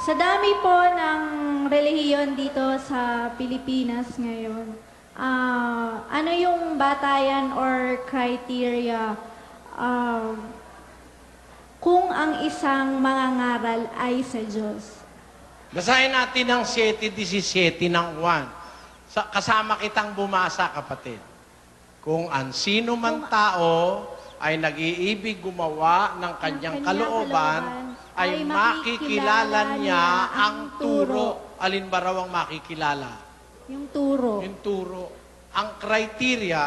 Sa dami po ng relihiyon dito sa Pilipinas ngayon, ah, ano yung batayan or criteria ah, kung ang isang mangangaral ay sa Diyos? Basahin natin ang 7.17 ng Juan. Sa, kasama kitang bumasa, kapatid. Kung ang sino man tao ay nag-iibig gumawa ng kanyang kalooban, ay makikilala niya ang turo. Alin ba raw ang makikilala? Yung turo. Yung turo. Ang criteria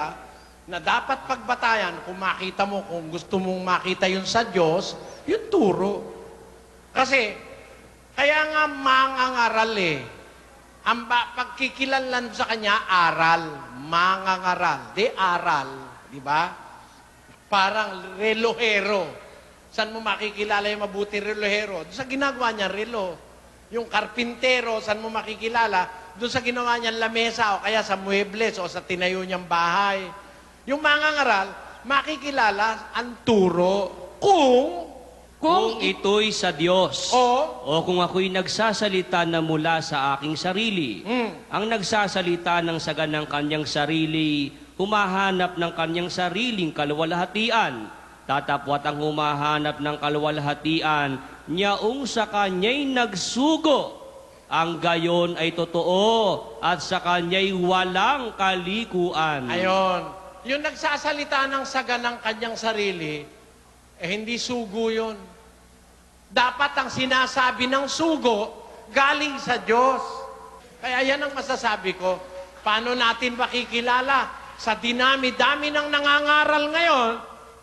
na dapat pagbatayan, kung makita mo, kung gusto mong makita yun sa Diyos, yung turo. Kasi, kaya nga mangangaral eh. Ang pagkikilanlan sa kanya, aral. Mangangaral. Di aral. Di ba? Parang relohero. Saan mo makikilala yung mabuti relohero? Doon sa ginagawa niya, relo. Yung karpintero, saan mo makikilala? Doon sa ginawa niyang lamesa o kaya sa muebles o sa tinayo niyang bahay. Yung mangangaral, makikilala ang turo kung Kung ito'y sa Diyos, o o kung ako'y nagsasalita na mula sa aking sarili, Mm. ang nagsasalita ng saga ng kanyang sarili, humahanap ng kanyang sariling kaluwalhatian, tatapwat ang humahanap ng kaluwalhatian, niyaong sa kanya'y nagsugo, ang gayon ay totoo, at sa kanya'y walang kalikuan. Ayon. Yung nagsasalita ng saga ng kanyang sarili, eh hindi sugo yun. Dapat ang sinasabi ng sugo, galing sa Diyos. Kaya yan ang masasabi ko. Paano natin makikilala? Sa dinami-dami ng nangangaral ngayon,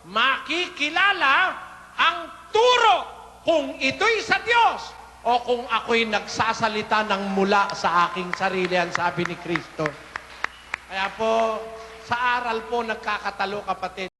makikilala ang turo kung ito'y sa Diyos o kung ako'y nagsasalita ng mula sa aking sarili, ang sabi ni Kristo. Kaya po, sa aral po nagkakatalo kapatid.